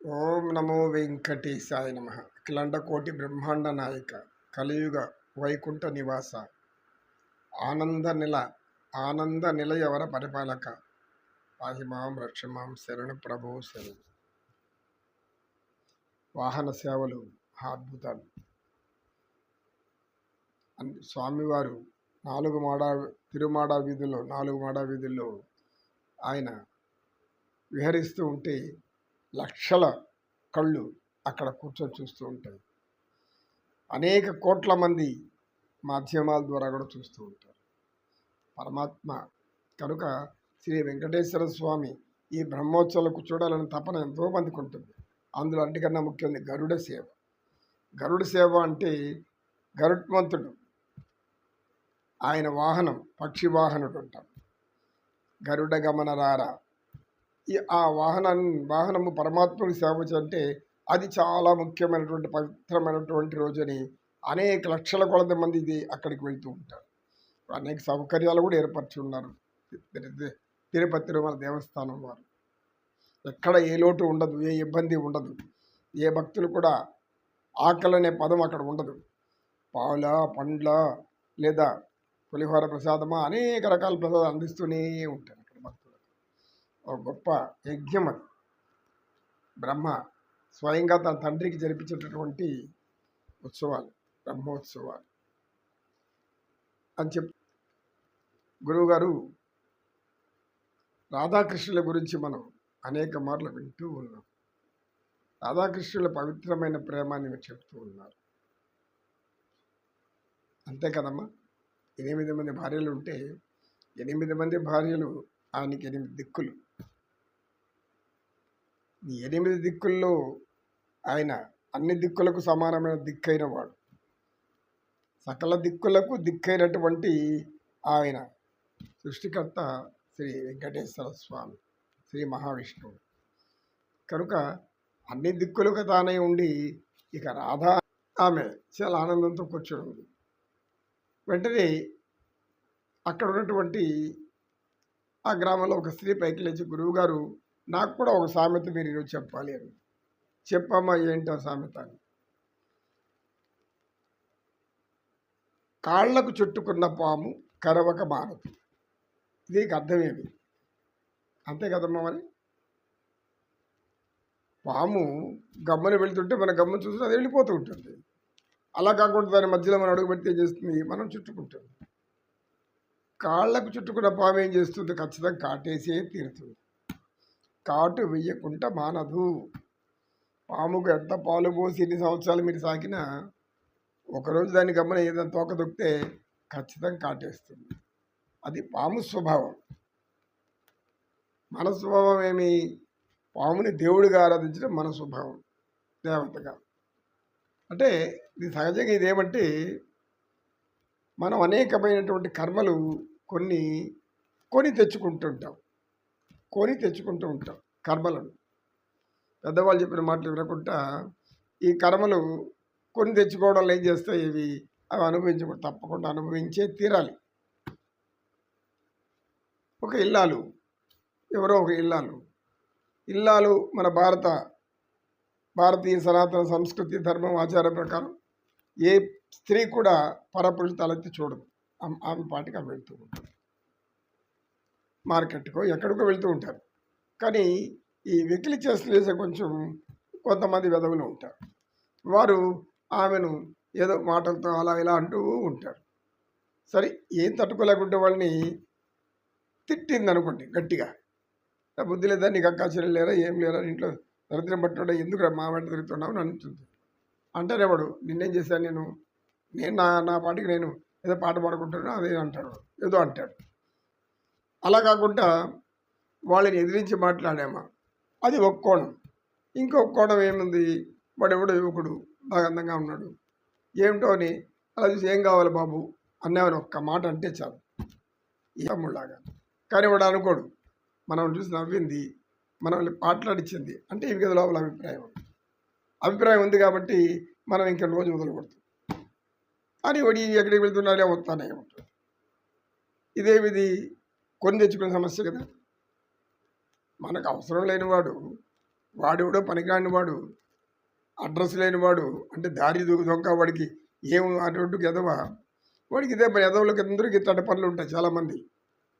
ఓం నమో వెంకటేశాయ నమ. అఖిలాండ కోటి బ్రహ్మాండ నాయక కలియుగ వైకుంఠ నివాస ఆనంద నిల ఆనంద నిలయవర పరిపాలక. పాహిమాం రక్షమాం శరణ ప్రభు శరణు. వాహన సేవలు అద్భుతాలు. స్వామివారు నాలుగు మాడ తిరుమాడ వీధుల్లో నాలుగు మాడ వీధుల్లో ఆయన విహరిస్తూ ఉంటే లక్షల కళ్ళు అక్కడ కూర్చొని చూస్తూ ఉంటాయి. అనేక కోట్ల మంది మాధ్యమాల ద్వారా కూడా చూస్తూ ఉంటారు. పరమాత్మ కనుక శ్రీ వెంకటేశ్వర స్వామి ఈ బ్రహ్మోత్సవాలకు చూడాలని తపన ఎంతో మందికి ఉంటుంది. అందులో అన్నికన్నా ముఖ్యమైనది గరుడ సేవ. గరుడ సేవ అంటే గరుత్మంతుడు ఆయన వాహనం పక్షి వాహనుడు అంటాం. గరుడ గమనరారా ఆ వాహనాన్ని వాహనము పరమాత్ముడి సేవ అంటే అది చాలా ముఖ్యమైనటువంటి పవిత్రమైనటువంటి రోజని అనేక లక్షల కొలది మంది ఇది అక్కడికి వెళ్తూ ఉంటారు. అనేక సౌకర్యాలు కూడా ఏర్పరిచి ఉన్నారు. తిరు- తిరుపతి తిరుమల దేవస్థానం వారు. ఎక్కడ ఏ లోటు ఉండదు ఏ ఇబ్బంది ఉండదు. ఏ భక్తులు కూడా ఆకలి అనే పదం అక్కడ ఉండదు. పాల పండ్ల లేదా పులిహోర ప్రసాదమా అనేక రకాల ప్రసాదాలు అందిస్తూనే ఉంటారు. ఒక గొప్ప యజ్ఞం అది. బ్రహ్మ స్వయంగా తన తండ్రికి జరిపించేటటువంటి ఉత్సవాలు బ్రహ్మోత్సవాలు అని చెప్ గురువుగారు రాధాకృష్ణుల గురించి మనం అనేక మార్లు వింటూ ఉన్నాం. రాధాకృష్ణుల పవిత్రమైన ప్రేమాన్ని చెప్తూ ఉన్నారు. అంతే కదమ్మా? ఎనిమిది మంది భార్యలు ఉంటే ఎనిమిది మంది భార్యలు ఆయనకి ఎనిమిది దిక్కులు. ఎనిమిది దిక్కుల్లో ఆయన అన్ని దిక్కులకు సమానమైన దిక్కైన వాడు. సకల దిక్కులకు దిక్కైనటువంటి ఆయన సృష్టికర్త శ్రీ వెంకటేశ్వర స్వామి శ్రీ మహావిష్ణువు. కనుక అన్ని దిక్కులకు తానే ఉండి ఇక రాధా ఆమె చాలా ఆనందంతో కూర్చొని ఉంది వెంటనే అక్కడ ఉన్నటువంటి ఆ గ్రామంలో ఒక స్త్రీ పైకి లేచి గురువుగారు నాకు కూడా ఒక సామెత మీరు ఈరోజు చెప్పాలి అని. చెప్పమ్మా ఏంటి ఆ సామెత అని. కాళ్ళకు చుట్టుకున్న పాము కరవక మారదు. దీనికి అర్థమేమి అంతే కదమ్మా మరి? పాము గమ్మని వెళ్తుంటే మన గమ్మను చూసి అది వెళ్ళిపోతూ ఉంటుంది. అలా కాకుండా దాని మధ్యలో మనం అడుగు పెడితే చేస్తుంది? మనం చుట్టుకుంటాం కాళ్ళకు చుట్టుకున్న పాము ఏం చేస్తుంది? ఖచ్చితంగా కాటేసే తీరుతుంది. కాటు వేయకుండా మానదు. పాముకు ఎంత పాలు పోసి ఎన్ని సంవత్సరాలు మీరు సాకినా ఒకరోజు దాన్ని గమ్మన ఏదైనా తోక దొక్కితే ఖచ్చితంగా కాటేస్తుంది. అది పాము స్వభావం. మన స్వభావం ఏమి? పాముని దేవుడిగా ఆరాధించడం మన స్వభావం. దేవతగా అంటే ఇది సహజంగా ఇదేమంటే మనం అనేకమైనటువంటి కర్మలు కొన్ని కొని తెచ్చుకుంటుంటాం. కొని తెచ్చుకుంటూ ఉంటాం కర్మలను. పెద్దవాళ్ళు చెప్పిన మాటలు వినకుండా ఈ కర్మలు కొని తెచ్చుకోవడంలో ఏం చేస్తాయి ఇవి? అవి అనుభవించకూడదు తప్పకుండా అనుభవించే తీరాలి. ఒక ఇల్లాలు ఎవరో ఒక ఇల్లాలు. ఇల్లాలు మన భారత భారతీయ సనాతన సంస్కృతి ధర్మం ఆచారం ప్రకారం ఏ స్త్రీ కూడా పరపురుషు తలెత్తి చూడదు. ఆమె- ఆమె పాటికి ఆమె వెళ్తూ ఉంటుంది. మార్కెట్కో ఎక్కడికో వెళ్తూ ఉంటారు. కానీ ఈ వెకిలి చేస్తూ కొంచెం కొంతమంది వెధవులు ఉంటారు. వారు ఆమెను ఏదో మాటలతో అలా ఇలా అంటూ ఉంటారు. సరే ఏం తట్టుకోలేకుంటే వాళ్ళని తిట్టింది అనుకోండి గట్టిగా బుద్ధి లేదా? నీకు అక్కా చెల్లెలు లేరా? ఏం లేరా? ఇంట్లో దరిద్రం పట్టుడా ఎందుకు మా వెంట తిరుగుతున్నావు? అని అంటుంది. అంటారేవాడు నిన్నేం చేశాను నేను? నేను నా నా పాటికి నేను ఏదో పాట పాడుకుంటున్నా అదే అంటాడు ఏదో అంటాడు అలా కాకుండా వాళ్ళని ఎదిరించి మాట్లాడామా? అది ఒక కోణం. ఇంకొక కోణం ఏముంది? వాడెవడో యువకుడు బాగా అందంగా ఉన్నాడు. ఏమిటో అని అలా చూసి ఏం కావాలి బాబు? అన్నామని ఒక్క మాట అంటే చాలు. ఈ కానీ వాడు అనుకోడు. మనం చూసి నవ్వింది. మనల్ని మాట్లాడించింది అంటే ఇవి కదా లోపల అభిప్రాయం. అభిప్రాయం ఉంది కాబట్టి మనం ఇంకా రోజు వదలకూడదు. అని వాడి ఎక్కడికి వెళ్తున్నాడే వస్తానే ఉంటుంది ఇదేమిది? కొని తెచ్చుకునే సమస్య కదా. మనకు అవసరం లేనివాడు వాడెవడో పనికిరాని వాడు అడ్రస్ లేనివాడు అంటే దారి దొంగ వాడికి ఏం అటువంటి ఎదవ వాడికి ఇదే పని ఎదవలకి అందరికీ ఇట్లాంటి పనులు ఉంటాయి చాలామంది.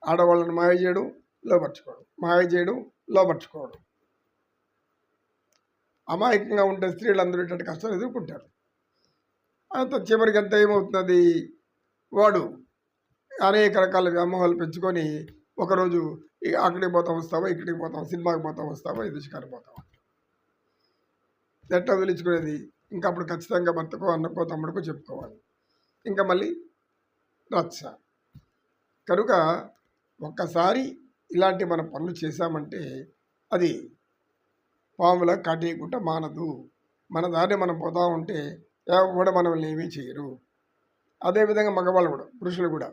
ఆడవాళ్ళని మాయ చేయడం లోపరుచుకోవడం మాయ చేయడం లోపరుచుకోవడం. అమాయకంగా ఉంటే స్త్రీలు అందరూ ఇట్లాంటి కష్టాలు ఎదుర్కొంటారు. అంత చివరికి అంత ఏమవుతున్నది? వాడు అనేక రకాల వ్యామోహాలు పెంచుకొని ఒకరోజు ఇక అక్కడికి పోతాం వస్తావా ఇక్కడికి పోతాం సినిమాకి పోతాం వస్తావా ఇది షికారు పోతావా ఎట్లా వదిలించుకునేది? ఇంకా అప్పుడు ఖచ్చితంగా భర్తకో అన్నకో తమ్ముడికో చెప్పుకోవాలి. ఇంకా మళ్ళీ రచ్చ. కనుక ఒక్కసారి ఇలాంటి మన పనులు చేశామంటే అది పాముల కాటేయకుండా మానదు. మన దారి మనం పోతా ఉంటే ఎవరు మనల్ని ఏమీ చేయరు. అదేవిధంగా మగవాళ్ళు కూడా పురుషులు కూడా.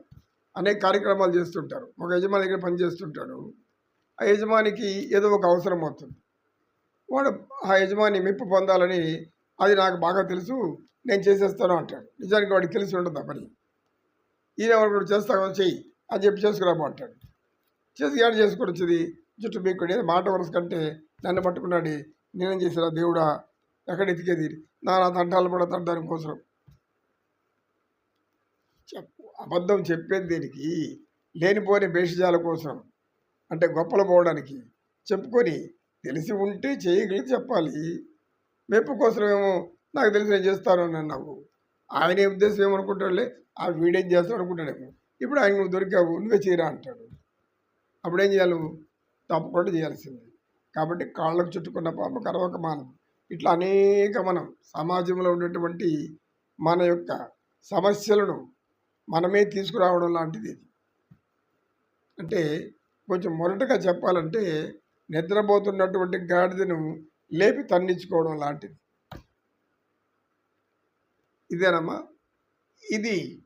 అనేక కార్యక్రమాలు చేస్తుంటారు. ఒక యజమాని దగ్గర పని చేస్తుంటాడు. ఆ యజమానికి ఏదో ఒక అవసరం అవుతుంది. వాడు ఆ యజమాని మెప్పు పొందాలని అది నాకు బాగా తెలుసు నేను చేసేస్తాను అంటాడు. నిజానికి వాడికి తెలిసి ఉండదు పని. ఈయన వాడు చేస్తా కదా చెయ్యి అని చెప్పి చేసుకురాబో అంటాడు. చేసి ఏడు చేసుకుని వచ్చేది జుట్టు మీకు మాట వరుస కంటే నన్ను పట్టుకున్నాడు. నేనేం చేసినా దేవుడా ఎక్కడ ఎతికేది? నా నా తంటాలు కూడా తంటానికి కోసం అబద్ధం చెప్పేది దేనికి లేనిపోని భేషజాల కోసం అంటే గొప్పలు పోవడానికి చెప్పుకొని తెలిసి ఉంటే చేయగలిగి చెప్పాలి. మెప్పు కోసమేమో నాకు తెలిసి నేను చేస్తాను అని అన్నావు. ఆయన ఉద్దేశం ఏమనుకుంటాడులే? ఆ వీడేం చేస్తాడు అనుకుంటాడేమో? ఇప్పుడు ఆయన నువ్వు దొరికావు నువ్వే చేయరా అంటాడు. అప్పుడేం చేయాలి నువ్వు? తప్పకుండా చేయాల్సిందే. కాబట్టి కాళ్ళకు చుట్టుకున్న పాప కరవక మానం ఇట్లా అనేక మనం సమాజంలో ఉన్నటువంటి మన యొక్క సమస్యలను మనమే తీసుకురావడం లాంటిది ఇది. అంటే కొంచెం మొరటగా చెప్పాలంటే నిద్రపోతున్నటువంటి గాడిదను లేపి తన్నించుకోవడం లాంటిది. ఇదేనమ్మా? ఇది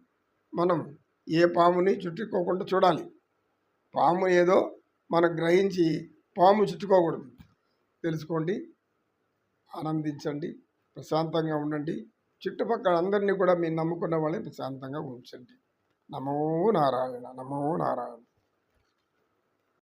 మనం ఏ పాముని చుట్టుకోకుండా చూడాలి. పాము ఏదో మనం గ్రహించి పాము చుట్టుకోకూడదు. తెలుసుకోండి. ఆనందించండి. ప్రశాంతంగా ఉండండి. చుట్టుపక్కల అందరినీ కూడా మీరు నమ్ముకున్న వాళ్ళని ప్రశాంతంగా ఉంచండి. నమో నారాయణ నమో నారాయణ.